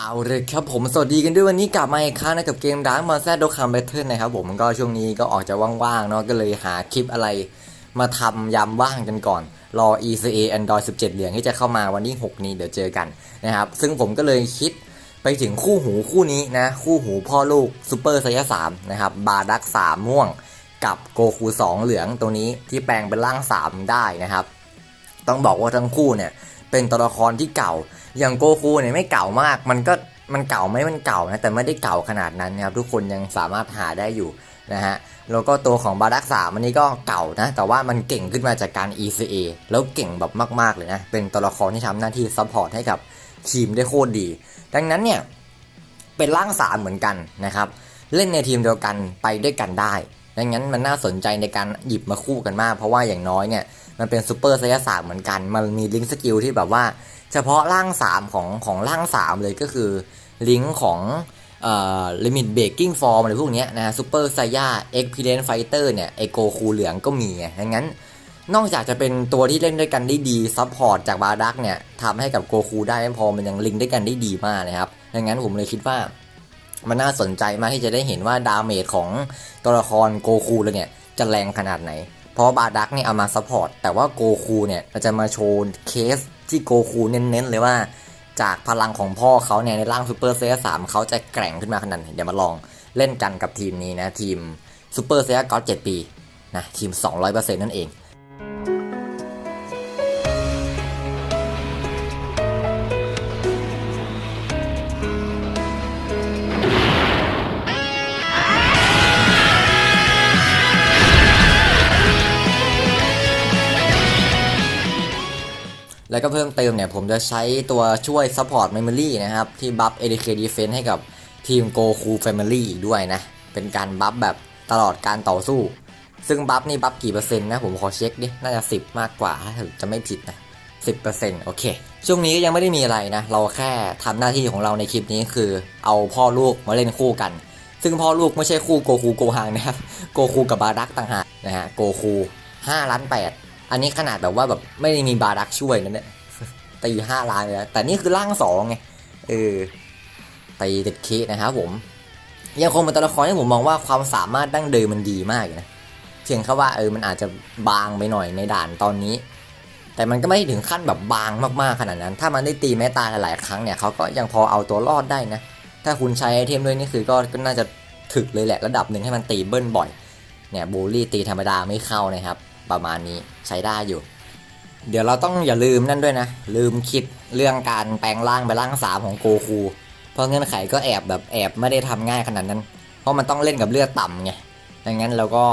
เอาเลยครับผมสวัสดีกันด้วยวันนี้กลับมาอีกครั้งนะกับเกมดังมาแซดโดคัมเบทเทิลนะครับผมก็ช่วงนี้ก็ออกจะว่างๆเนาะก็เลยหาคลิปอะไร มาทำยามว่างกันก่อน รอ ECA Android 17 เหรียญที่จะเข้ามาวันที่ 6 นี้เดี๋ยวเจอกันนะครับ ซึ่งผมก็เลยคิดไปถึงคู่หูคู่นี้นะ คู่หูพ่อลูกซูเปอร์ไซยาสามนะครับบาดักสามม่วง กับโกคู2เหลืองตัวนี้ที่แปลงเป็นร่าง3ได้นะครับ ต้องบอกว่าทั้งคู่เนี่ยเป็นตัวละครที่เก่า อย่างโกคูเนี่ยไม่เก่ามาก มันก็มันเก่าไหมมันเก่านะ แต่ไม่ได้เก่าขนาดนั้นนะครับ ทุกคนยังสามารถหาได้อยู่นะฮะ แล้วก็ตัวของบาดักสามันนี้ก็เก่านะ แต่ว่ามันเก่งขึ้นมาจากการ ECA แล้วเก่งแบบมาก ๆ เลยนะ เป็นตัวละครที่ทำหน้าที่ซัพพอร์ตให้กับทีมได้โคตรดี ดังนั้นเนี่ย เป็นร่างสามเหมือนกันนะครับ เล่นในทีมเดียวกันไปด้วยกันได้ ดังนั้นมันน่าสนใจในการหยิบมาคู่กันมาก เพราะว่าอย่างน้อยเนี่ย มันเป็นซูเปอร์ไซยาสามเหมือนกัน มันมีลิงก์สกิลที่แบบว่า เฉพาะร่าง 3 ของของร่าง 3 เลยก็คือลิงก์ของเอ่อลิมิตเบรกกิ้งฟอร์มอะไรพวกเนี้ยนะซูเปอร์ไซย่าเอ็กพีเดนไฟเตอร์เนี่ย ไอโกคูเหลืองก็มีดังนั้น นอกจากจะเป็นตัวที่เล่นด้วยกันได้ดีซัพพอร์ตจากบาดักเนี่ยทำให้กับโกคูได้ไม่พอมันยังลิงด้วยกันได้ดีมากนะครับดังนั้นผมเลยคิดว่ามันน่าสนใจมากที่จะได้เห็นว่าดาเมจของตัวละครโกคูเลยเนี่ยจะแรงขนาดไหน เพราะบาดักเนี่ยเอามาซัพพอร์ตแต่ว่าโกคูเนี่ยจะมาโชว์เคส ที่โกคูเน้นๆเลยว่า จากพลังของพ่อเขาเนี่ยในร่างซูเปอร์เซียสามเขาจะแกร่งขึ้นมาขนาดไหนเดี๋ยวมาลองเล่นกันกับทีมนี้นะ ทีมซูเปอร์เซียก็เจ็ดปีนะทีม 200%นั่นเอง แล้วก็เพิ่มเติมเนี่ยผมจะใช้ตัวช่วย Support Memory นะครับ ที่บัฟ ADK Defense ให้กับทีม Goku Family อีกด้วยนะ เป็นการบัฟแบบตลอดการต่อสู้ ซึ่งบัฟนี่บัฟกี่เปอร์เซ็นต์นะผมขอเช็คดิ น่าจะ 10 มากกว่าถ้าจะไม่ผิดนะ 10%โอเค ช่วงนี้ก็ยังไม่ได้มีอะไรนะ เราแค่ทำหน้าที่ของเราในคลิปนี้คือเอาพ่อลูกมาเล่นคู่กัน ซึ่งพ่อลูกไม่ใช่คู่โกคูโกฮังนะครับ โกคูกับบาดักต่างหากนะฮะ โกคู5ล้าน8อันนี้ขนาดแบบว่าแบบไม่ได้มีบาดักช่วยนะเนี่ย ตีห้าล้านเลยนะแต่นี่คือร่างสองไงเออตีเด็ดเคนะครับผมยังคงเป็นตัวละครที่ผมมองว่าความสามารถดั้งเดิมมันดีมากนะเพียงแค่ว่าเออมันอาจจะบางไปหน่อยในด่านตอนนี้ แต่มันก็ไม่ได้ถึงขั้นแบบบางมากๆขนาดนั้น ถ้ามันได้ตีแม้ตายหลายๆครั้งเนี่ยเขาก็ยังพอเอาตัวรอดได้นะถ้าคุณใช้ไอเทมด้วยนี่คือก็ก็น่าจะถึกเลยแหละระดับหนึ่งให้มันตีเบิ้ลบ่อยเนี่ยบูลลี่ตีธรรมดาไม่เข้านะครับ ประมาณนี้ใช้ได้อยู่ เดี๋ยวเราต้องอย่าลืมนั่นด้วยนะ ลืมคิดเรื่องการแปลงร่างไปร่างสามของโกคู เพราะเงื่อนไขก็แอบแบบแอบไม่ได้ทำง่ายขนาดนั้น เพราะมันต้องเล่นกับเลือดต่ำไงดังนั้นเราก็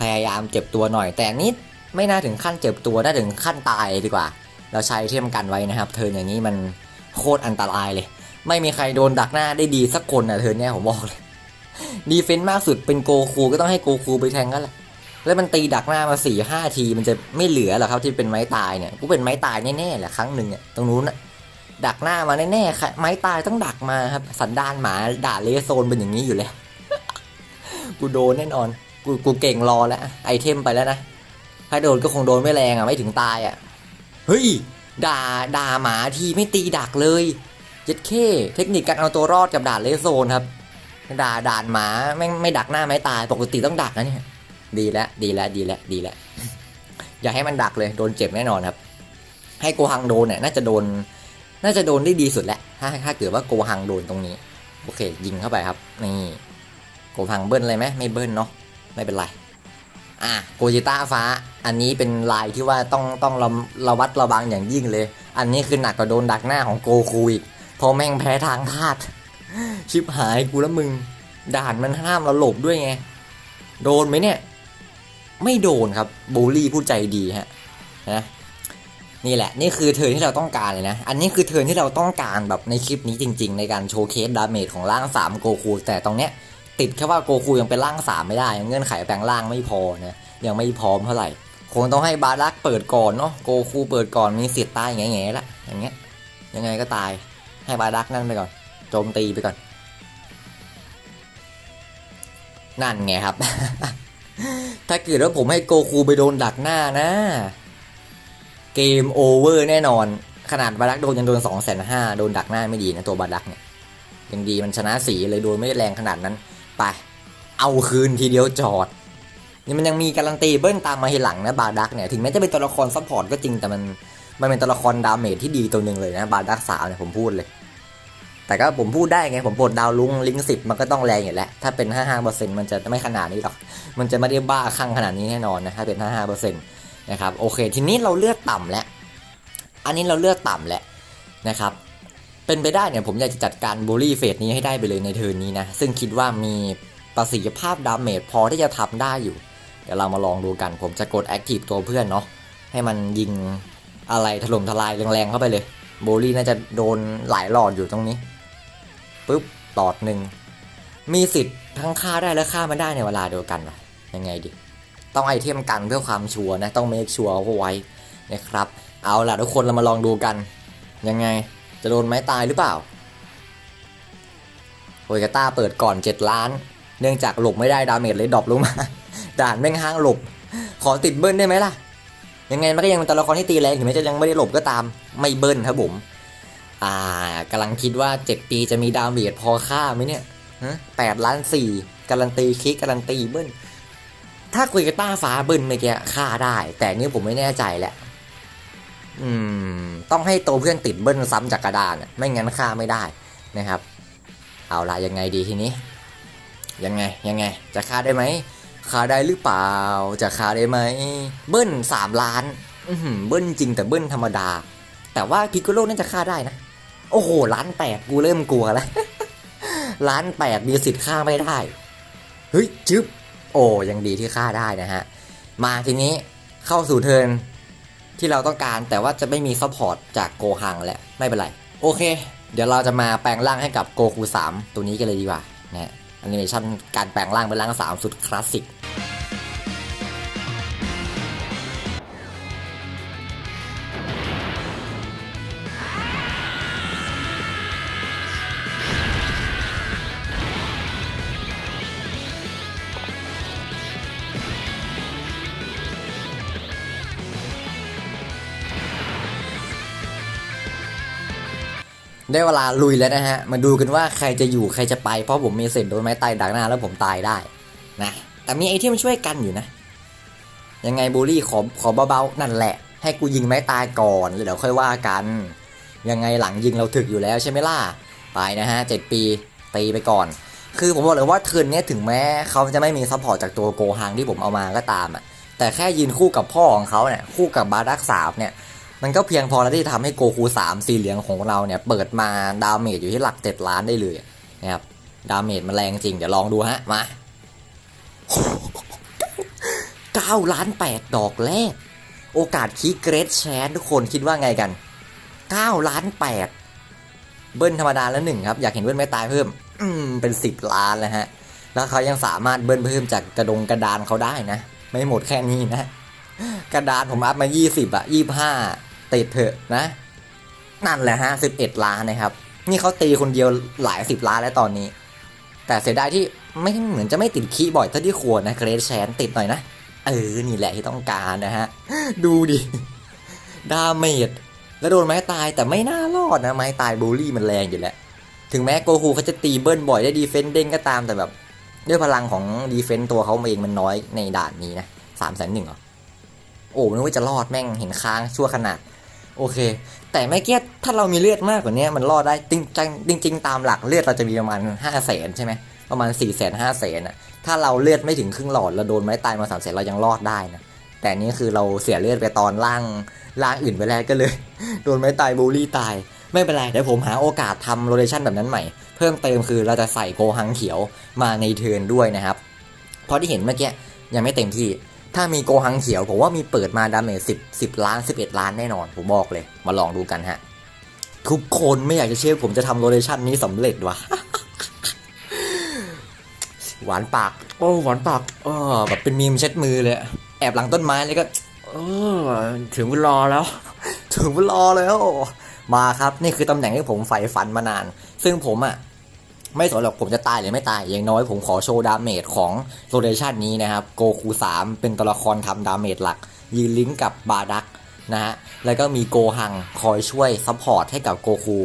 พยายามเจ็บตัวหน่อย แต่นิดไม่น่าถึงขั้นเจ็บตัวน่าถึงขั้นตายดีกว่า เราใช้เทียมกันไว้นะครับเทินอย่างนี้มันโคตรอันตรายเลย ไม่มีใครโดนดักหน้าได้ดีสักคนอะเทินเนี้ยผมบอกเลยดีเฟนต์มากสุดเป็นโกคูก็ต้องให้โกคูไปแทงกันแหละ แล้วมันตีดักหน้ามาสี่ห้าทีมันจะไม่เหลือหรอครับที่เป็นไม้ตายเนี่ยกูเป็นไม้ตายแน่ๆแหละครั้งหนึ่งเนี่ยตรงนู้นอะดักหน้ามาแน่ๆค่ะไม้ตายต้องดักมาครับสันดานหมาด่าเลโซนเป็นอย่างนี้อยู่แล้วกูโดนแน่นอนกูกูเก่งรอแล้วไอเทมไปแล้วนะถ้าโดนก็คงโดนไม่แรงอะไม่ถึงตายอะเฮ้ยด่าด่าหมาทีไม่ตีดักเลยเจ็ดเคเทคนิคการเอาตัวรอดกับด่านเลโซนครับด่าด่านหมาไม่ไม่ดักหน้าไม่ตายปกติต้องดักนะเนี่ย ดีแล้วดีแล้วดีแล้วดีแล้วอย่าให้มันดักเลยโดนเจ็บแน่นอนครับ ให้โกฮังโดนเนี่ยน่าจะโดน น่าจะโดนได้ดีสุดแหละถ้าถ้าเกิดว่าโกฮังโดนตรงนี้ โอเค ยิงเข้าไปครับ นี่โกฮังเบิ้ลเลยไหมไม่เบิ้ลเนาะไม่เป็นไรอะโกจิต้าฟ้า อันนี้เป็นลายที่ว่าต้องต้องระระวัดระวังอย่างยิ่งเลย อันนี้คือหนักกว่าโดนดักหน้าของโกคูอีกเพราะแม่งแพ้ทางธาตุชิบหายกูแล้วมึง ด่านมันห้ามเราหลบด้วยไง โดนไหมเนี่ย ไม่โดนครับบูลลี่ผู้ใจดีฮะนะนี่แหละ นี่คือเทิร์นที่เราต้องการเลยนะ อันนี้คือเทิร์นที่เราต้องการแบบในคลิปนี้จริง ๆ ในการโชว์เคสดาเมจของร่าง3โกคูแต่ตรงเนี้ยติดแค่ว่าโกคูยังเป็นร่าง 3 ไม่ได้ เงื่อนไขแปลงร่างไม่พอนะยังไม่พร้อมเท่าไหร่ คงต้องให้บารักเปิดก่อนเนาะโกคูเปิดก่อนมีสิทธิ์ตายแง่ๆละอย่างเงี้ยยังไงก็ตายให้บารักนั่นไปก่อนโจมตีไปก่อน นั่นไงครับ ถ้าเกิดว่าผมให้โกคูไปโดนดักหน้านะ เกมโอเวอร์แน่นอน ขนาดบาดักโดนยังโดนสองแสนห้าโดนดักหน้าไม่ดีนะตัวบาดักเนี่ยยังดีมันชนะสีเลยโดนไม่ได้แรงขนาดนั้น ไป เอาคืนทีเดียวจอดนี่มันยังมีการันตีเบิ้ลตามมาทีหลังนะบาดักเนี่ยถึงแม้จะเป็นตัวละครซัพพอร์ตก็จริงแต่มันมันเป็นตัวละครดาเมจที่ดีตัวหนึ่งเลยนะบาดักสาวเนี่ยผมพูดเลย แต่ก็ผมพูดได้ไง ผมปลดดาวลุงลิงสิบมันก็ต้องแรงอยู่แล้ว ถ้าเป็น 55%มันจะไม่ขนาดนี้หรอก มันจะไม่ได้บ้าคลั่งขนาดนี้แน่นอนนะถ้าเป็น 55%นะครับ โอเค ทีนี้เราเลือกต่ำแล้ว อันนี้เราเลือกต่ำแล้วนะครับ เป็นไปได้เนี่ยผมอยากจะจัดการบูลลี่เฟสนี้ให้ได้ไปเลยในเทิร์นนี้นะ ซึ่งคิดว่ามีประสิทธิภาพดาเมจพอที่จะทำได้อยู่ เดี๋ยวเรามาลองดูกัน ผมจะกดแอคทีฟตัวเพื่อนเนาะ ให้มันยิงอะไรถล่มทลายแรงๆเข้าไปเลย โบลี่น่าจะโดนหลายหลอดอยู่ตรงนี้ ปุ๊บหลอดหนึ่งมีสิทธิ์ทั้งฆ่าได้และฆ่าไม่ได้ในเวลาเดียวกันวะยังไงดีต้องไอเทมกันเพื่อความชัวร์นะ ต้องเมคชัวร์เอาไว้นะครับ เอาล่ะทุกคนเรามาลองดูกัน ยังไงจะโดนไม้ตายหรือเปล่าโอยกาต้าเปิดก่อน 7 ล้าน เนื่องจากหลบไม่ได้ดาเมจเลยดรอปลงมาด่านแม่งห้างหลบ ขอติดเบิ้ลได้ไหมล่ะ ยังไงมันก็ยังเป็นตัวละครที่ตีแรงถึงแม้จะยังไม่ได้หลบก็ตาม ไม่เบิ้ลครับผม อ่ากำลังคิดว่า 7 ปีจะมีดาวเมจพอค่าไหมเนี่ยฮะแปดล้านสี่การันตีคลิกการันตีเบิ้ลถ้าคุยกับต้าฟ้าเบิ้ลเมื่อกี้ฆ่าได้ แต่นี่ผมไม่แน่ใจแหละอืม ต้องให้ตัวเพื่อนติดเบิ้ลซ้ำจากกระดานไม่งั้นฆ่าไม่ได้นะครับ เอาละยังไงดีทีนี้ ยังไงยังไง จะฆ่าได้ไหมฆ่าได้หรือเปล่า จะฆ่าได้ไหมเบิ้ลสามล้าน อืเบิ้ลจริงแต่เบิ้ลธรรมดา แต่ว่าพิกโกโลน่าจะฆ่าได้นะ โอ้โหล้านแปดกูเริ่มกลัวแล้วล้านแปดมีสิทธิ์ฆ่าไม่ได้ เฮ้ยจึ๊บโอ้ยังดีที่ฆ่าได้นะฮะ มาทีนี้เข้าสู่เทิร์นที่เราต้องการแต่ว่าจะไม่มีซัพพอร์ตจากโกฮังแล้วไม่เป็นไร โอเค เดี๋ยวเราจะมาแปลงร่างให้กับโกคู3ตัวนี้กันเลยดีกว่านะแอนิเมชันการแปลงร่างเป็นร่าง3สุดคลาสสิก ได้เวลาลุยแล้วนะฮะ มาดูกันว่าใครจะอยู่ใครจะไป เพราะผมมีเสร็จโดนไม้ตายดักหน้าแล้วผมตายได้นะ แต่มีไอเทมช่วยกันอยู่นะ ยังไงบูลลี่ขอขอเบาๆนั่นแหละ ให้กูยิงไม้ตายก่อนแล้วเดี๋ยวค่อยว่ากัน ยังไงหลังยิงเราถึกอยู่แล้วใช่ไหมล่ะ ไปนะฮะเจ็ดปีตีไปก่อน คือผมบอกเลยว่าเทิร์นนี้ถึงแม้เขาจะไม่มีซัพพอร์ตจากตัวโกฮังที่ผมเอามาก็ตามอะ แต่แค่ยืนคู่กับพ่อของเขาเนี่ยคู่กับบาดักสามเนี่ย มันก็เพียงพอแล้วที่ทำให้โกคู3สีเหลืองของเราเนี่ย เปิดมาดาเมจอยู่ที่หลัก7ล้านได้เลยนะครับดาเมจมันแรงจริง เดี๋ยวลองดูฮะ มา9ล้าน8ดดอกแรก โอกาสคีเกรดแชนทุกคนคิดว่าไงกัน9ล้าน8เบิ้ลธรรมดาแล้วหนึ่งครับ อยากเห็นเบิ้ลไม่ตายเพิ่ม อืมเป็น10ล้านแล้วฮะ แล้วเขายังสามารถเบิ้ลเพิ่มจากกระดงกระดานเขาได้นะ ไม่หมดแค่นี้นะ กระดานผมอัพมา20อะ25 ติดเถอะนะ นั่นแหละฮะ11ล้านนะครับ นี่เขาตีคนเดียวหลาย10ล้านแล้วตอนนี้ แต่เสียดายที่ไม่เหมือนจะไม่ติดคีบ่อยเท่าที่ควรนะเกรดแชนติดหน่อยนะ เออ นี่แหละที่ต้องการนะฮะ ดูดิ ดาเมจแล้วโดนไม้ตายแต่ไม่น่ารอดนะไม้ตายบูลลี่มันแรงอยู่แล้ว ถึงแม้โกคูเขาจะตีเบิ้ลบ่อยได้ดีเฟนต์เด้งก็ตามแต่แบบ ด้วยพลังของดีเฟนต์ตัวเขาเองมันน้อยในด่านนี้นะสามแสนหนึ่งเหรอโอ้นึกว่าจะรอดแม่งเห็นค้างชั่วขนาด โอเค แต่ไม่เกี้ถ้าเรามีเลือดมากกว่านี้มันรอดได้จริงจังจริงตามหลักเลือดเราจะมีประมาณห้าแสนใช่ไหมประมาณ4ี่แสนห้าแสนอะถ้าเราเลือดไม่ถึงครึ่งหลอดเราโดนไม้ตายมาสามแสนเรายังรอดได้นะแต่นี่คือเราเสียเลือดไปตอนล่างล่างอื่นไปแล้วก็เลย โดนไม้ตายบูลลี่ตาย ไม่เป็นไรเดี๋ยวผมหาโอกาสทำโรเ t ชันแบบนั้นใหม่ เพิ่มเติมคือเราจะใส่โกหังเขียวมาในเทิร์นด้วยนะครับเพราะที่เห็นเมื่อกี้ยังไม่เต็มที่ ถ้ามีโกหังเขียวผมว่ามีเปิดมาดาเมจสิบสิบล้านสิบเอ็ดล้านแน่นอน ผมบอกเลย มาลองดูกันฮะ ทุกคนไม่อยากจะเชื่อผมจะทำโรเ t ชันนี้สำเร็จวะหวานปาก โอ้หวานปากเออแบบเป็นมีมเช็ดมือเลย แอบหลังต้นไม้เลยก็เออถึงเวลาแล้ว ถึงเวลาแล้ว มาครับ นี่คือตำแหน่งที่ผมใฝ่ฝันมานาน ซึ่งผมอะ ไม่สนหรอกผมจะตายหรือไม่ตาย อย่างน้อยผมขอโชว์ดาเมจของโรเ t ชันนี้นะครับโกคู3เป็นตัวละครทำดาเมจหลัก ยืนลิงก์กับบาดักนะฮะแล้วก็มีโกหังคอยช่วยซัพพอร์ตให้กับโกคู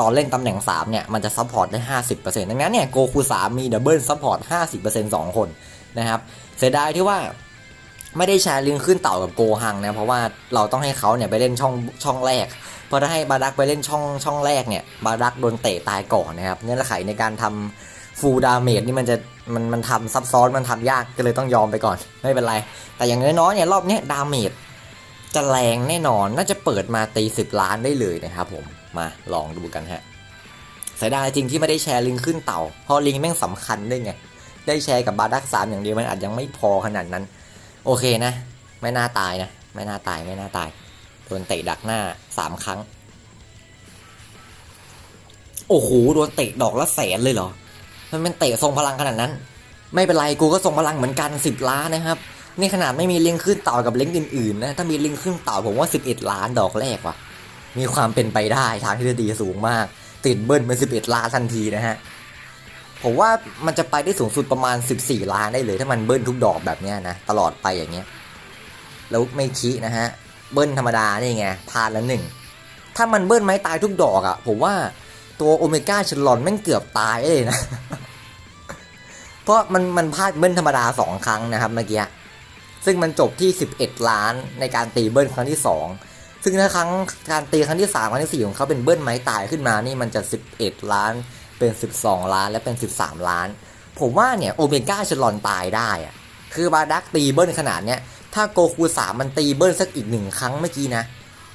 ตอนเล่นตำแหน่ง 3 เนี่ย มันจะซัพพอร์ตได้ 50%ดังนั้นเนี่ยโกคู3มีดับเบิลซัพพอร์ต 50% 2 คนนะครับ เสียดายที่ว่าไม่ได้แชร์ลิงขึ้นเต่ากับโกหังนะ เพราะว่าเราต้องให้เขาเนี่ยไปเล่นช่องช่องแรก พราะถ้าให้บาดักไปเล่นช่องช่องแรกเนี่ย บาดักโดนเตะตายก่อนนะครับ เงื่อนไขในการทำฟูลดาเมจนี่มันจะมันมันทำซับซ้อนมันทำยากก็เลยต้องยอมไปก่อน ไม่เป็นไร แต่อย่างน้อยๆเนี่ยรอบนี้ดาเมจจะแรงแน่นอนน่าจะเปิดมาตีสิบล้านได้เลยนะครับผมมาลองดูกันฮะเสียดายจริงที่ไม่ได้แชร์ลิงขึ้นเต่าเพราะลิงแม่งสำคัญด้วยไงได้แชร์กับบาดักสามอย่างเดียวมันอาจยังไม่พอขนาดนั้น โอเคนะ ไม่น่าตายนะ ไม่น่าตายไม่น่าตาย โดนเตะดักหน้าสามครั้ง โอ้โหโดนเตะดอกละแสนเลยเหรอ มันเป็นเตะทรงพลังขนาดนั้น ไม่เป็นไรกูก็ทรงพลังเหมือนกันสิบล้านนะครับ นี่ขนาดไม่มีลิงขึ้นเต่ากับลิงอื่นๆนะ ถ้ามีลิงขึ้นเต่าผมว่าสิบเอ็ดล้านดอกแรกว่ะ มีความเป็นไปได้ทางทฤษฎีสูงมาก ติดเบิ้ลเป็นสิบเอ็ดล้านทันทีนะฮะ ผมว่ามันจะไปได้สูงสุดประมาณ14ล้านได้เลย ถ้ามันเบิ้ลทุกดอกแบบเนี้ยนะตลอดไปอย่างเงี้ย แล้วไม่คินะฮะ เบิ้ลธรรมดานี่ไงพานละหนึ่งถ้ามันเบิ้ลไม้ตายทุกดอกอะ่ะ ผมว่าตัวโอเมก้าชลอนแม่งเกือบตายเลยนะ เพราะมันมันพลาดเบิ้ลธรรมดาสองครั้งนะครับเมื่อกี้ซึ่งมันจบที่ 11 ล้านในการตีเบิ้ลครั้งที่ 2 ซึ่งถ้าครั้งการตีครั้งที่ 3 ครั้งที่ 4 ของเขาเป็นเบิ้ลไม้ตายขึ้นมานี่มันจะ 11 ล้านเป็น 12 ล้านและเป็น 13 ล้าน ผมว่าเนี่ยโอเมก้าชลอนตายได้อะคือบาดักตีเบิ้ลขนาดเนี้ย ถ้าโกคูสามมันตีเบิ้ลสักอีกหนึ่งครั้งเมื่อกี้นะ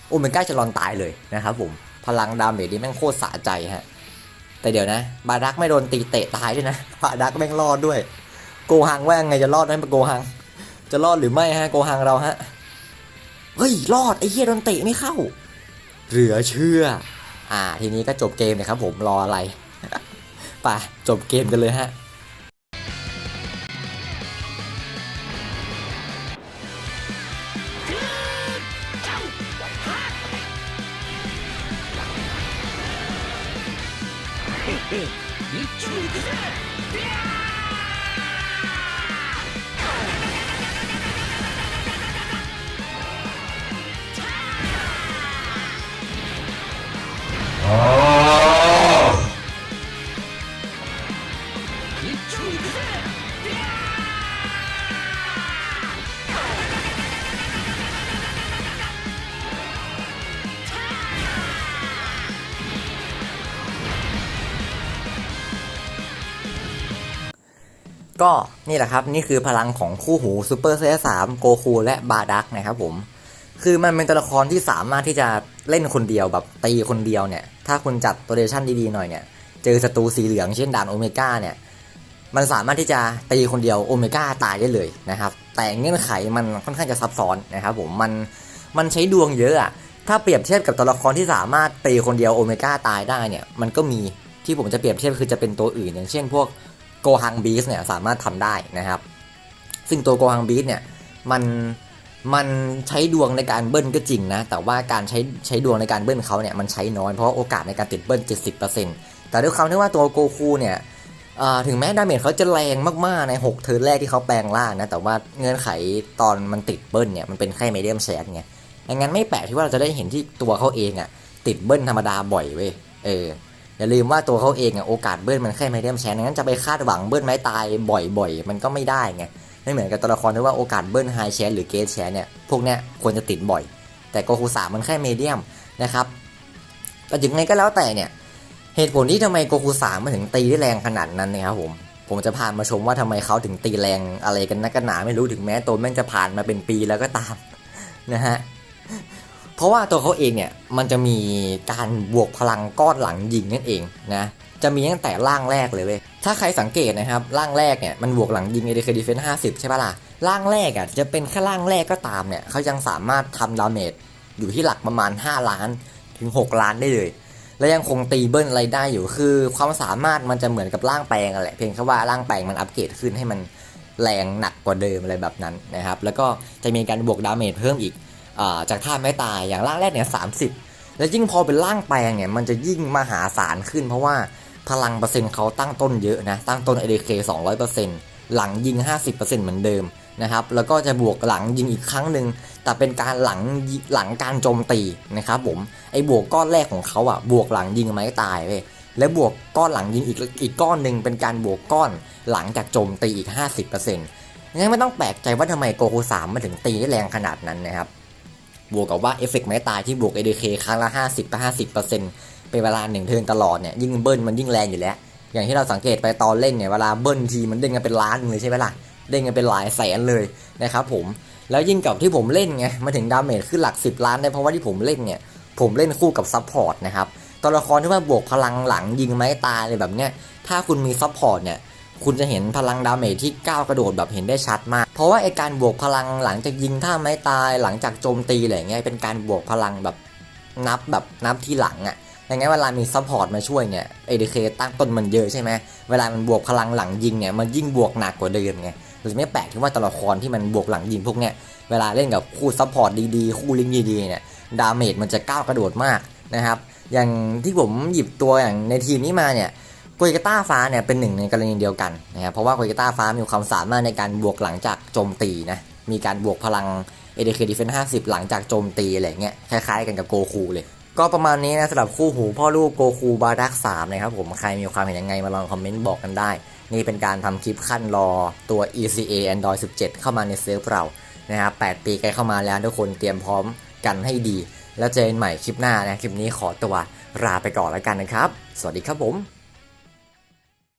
โอเมก้าชลอนตายเลยนะครับผม พลังดาเมจนี่แม่งโคตรสะใจฮะ แต่เดี๋ยวนะ บาดักไม่โดนตีเตะตายด้วยนะ บาดักแม่งรอดด้วย โกหังว่าไงจะรอดไหมโกหัง จะรอดหรือไม่ฮะ โกหังเราฮะ เฮ้ย รอดไอ้เหี้ยโดนเตะไม่เข้า เหลือเชื่อ อ่า ทีนี้ก็จบเกมเลยครับผม รออะไร ไปจบเกมกันเลยฮะ นี่แหละครับ นี่คือพลังของคู่หูซูเปอร์เซสามโกคูและบาดักนะครับผม คือมันเป็นตัวละครที่สามารถที่จะเล่นคนเดียวแบบตีคนเดียวเนี่ย ถ้าคุณจัดตัวเดชั่นดีๆหน่อยเนี่ย เจอศัตรูสีเหลืองเช่นด่านโอเมก้าเนี่ย มันสามารถที่จะตีคนเดียวโอเมก้าตายได้เลยนะครับ แต่เงื่อนไขมันค่อนข้างจะซับซ้อนนะครับผม มัน มันใช้ดวงเยอะอะถ้าเปรียบเทียบกับตัวละครที่สามารถตีคนเดียวโอเมก้าตายได้เนี่ย มันก็มีที่ผมจะเปรียบเทียบคือจะเป็นตัวอื่นอย่างเช่นพวก โกฮังบีสเนี่ยสามารถทำได้นะครับ ซึ่งตัวโกฮังบีสเนี่ยมันมันใช้ดวงในการเบิ้ลก็จริงนะ แต่ว่าการใช้ใช้ดวงในการเบิ้ลเขาเนี่ยมันใช้น้อยเพราะโอกาสในการติดเบิ้ล 70%แต่ด้วยความที่ว่าตัวโกคูเนี่ยถึงแม้ดาเมจเขาจะแรงมากๆใน 6 เทิร์นแรกที่เขาแปลงร่างนะ แต่ว่าเงื่อนไขตอนมันติดเบิ้ลเนี่ยมันเป็นแค่เมเดียมแชทไงดังนั้นไม่แปลกที่ว่าเราจะได้เห็นที่ตัวเขาเองอะ่ะติดเบิ้ลธรรมดาบ่อยเว้ยเออ อย่าลืมว่าตัวเขาเองอะโอกาสเบิ้ลมันแค่ไม่เดียมแชนงั้นจะไปคาดหวังเบิ้ลไม้ตายบ่อยๆ มันก็ไม่ได้ไงไม่เหมือนกับตัวละครที่ว่าโอกาสเบิ้ลไฮแชนหรือเกตแชนเนี่ยพวกเนี้ยควรจะติดบ่อย แต่โกคูสามันแค่เมเดียมนะครับแต่ถึงไงก็แล้วแต่เนี่ยเหตุผลที่ทำไมโกคูสามันถึงตีได้แรงขนาดนั้นนะครับผมผมจะพามาชมว่าทำไมเขาถึงตีแรงอะไรกันนักกันหนาไม่รู้ถึงแม้ตัวแม่งจะผ่านมาเป็นปีแล้วก็ตามนะฮะ เพราะว่าตัวเขาเองเนี่ยมันจะมีการบวกพลังก้อนหลังยิงนั่นเองนะจะมีตั้งแต่ร่างแรกเลยเว้ยถ้าใครสังเกตนะครับร่างแรกเนี่ยมันบวกหลังยิง ADK Defense 50ใช่ปะล่ะร่างแรกอะจะเป็นแค่ร่างแรกก็ตามเนี่ยเขายังสามารถทำดาเมจอยู่ที่หลักประมาณ 5 ล้านถึง 6 ล้านได้เลย และยังคงตีเบิ้ลอะไรได้อยู่คือความสามารถมันจะเหมือนกับร่างแปลงแหละเพียงแค่ว่าร่างแปลงมันอัปเกรดขึ้นให้มันแรงหนักกว่าเดิมอะไรแบบนั้นนะครับแล้วก็จะมีการบวกดาเมจเพิ่มอีก จากท่าไม่ตายอย่างร่างแรกเนี่ยสาแล้วยิ่งพอเป็นร่างแปลงเนี่ยมันจะยิ่งมหาศาลขึ้น เพราะว่าพลังเปอร์เซ็นต์เขาตั้งต้นเยอะนะตั้งต้น ADK 200%หลังยิง 50%เหมือนเดิมนะครับแล้วก็จะบวกหลังยิงอีกครั้งหนึ่งแต่เป็นการหลังหลังการโจมตีนะครับผมไอ้บวกก้อนแรกของเขาอะบวกหลังยิงไม้ตายเว้ยและบวกก้อนหลังยิงอีกอีกก้อนหนึ่งเป็นการบวกก้อนหลังจากโจมตีอีก 50%งั้นไม่ต้องแปลกใจว่าทำไมโกคู3มันถึงตีได้แรงขนาดนั้นนะครับ บวกกับว่าเอฟเฟกต์ไม้ตายที่บวก ADK ครั้งละ 50ไป50%เป็นเวลาหนึ่งเทิร์นตลอดเนี่ยยิ่งเบิ้ลมันยิ่งแรงอยู่แล้ว อย่างที่เราสังเกตไปตอนเล่นเนี่ยเวลาเบิ้ลทีมันเด้งกันเป็นล้านเลยใช่ไหมล่ะ เด้งกันเป็นหลายแสนเลยนะครับผม แล้วยิ่งกับที่ผมเล่นไงมาถึงดาเมจขึ้นหลัก 10 ล้านได้เพราะว่าที่ผมเล่นเนี่ยผมเล่นคู่กับซัพพอร์ตนะครับตัวละครที่ว่าบวกพลังหลังยิงไม้ตายอะไรแบบเนี้ยถ้าคุณมีซัพพอร์ตเนี่ย คุณจะเห็นพลังดาเมจที่ก้าวกระโดดแบบเห็นได้ชัดมาก เพราะว่าไอการบวกพลังหลังจากยิงท่าไม้ตายหลังจากโจมตีอะไรเงี้ยเป็นการบวกพลังแบบนับแบบนับที่หลังอะ่ะอย่างงั้นเวลามีซัพพอร์ตมาช่วยเนี่ย ADK ตั้งต้นมันเยอะใช่ไหมเวลามันบวกพลังหลังยิงเนี่ยมันยิ่งบวกหนักกว่าเดิมไงหรือไม่แปลกที่ว่าตัวละครที่มันบวกหลังยิงพวกเนี้ยเวลาเล่นกับคู่ซัพพอร์ตดีๆ คู่ลิงดีๆเนี่ยดาเมจมันจะก้าวกระโดดมากนะครับอย่างที่ผมหยิบตัวอย่างในทีมนี้มาเนี่ย กยกาต้าฟ้าเนี่ยเป็นหนึ่งในกรณีเดียวกันนะครับเพราะว่าโกยกาต้าฟ้ามีความสามารถในการบวกหลังจากโจมตีนะมีการบวกพลัง ADK Defense 50หลังจากโจมตีอะไรเงี้ยคล้ายๆกันกับโกคูเลย ก็ประมาณนี้นะสำหรับคู่หูพ่อลูกโกคูบารัก3นะครับผมใครมีความเห็นยังไงมาลองคอมเมนต์บอกกันได้ นี่เป็นการทำคลิปขั้นรอตัว ECA Android 17 เข้ามาในเซิร์ฟเรานะครับ8ปีใกล้เข้ามาแล้วทุกคนเตรียมพร้อมกันให้ดี แล้วเจอกันใหม่คลิปหน้านะคลิปนี้ขอตัวลาไปก่อนแล้วกันนะครับ สวัสดีครับผม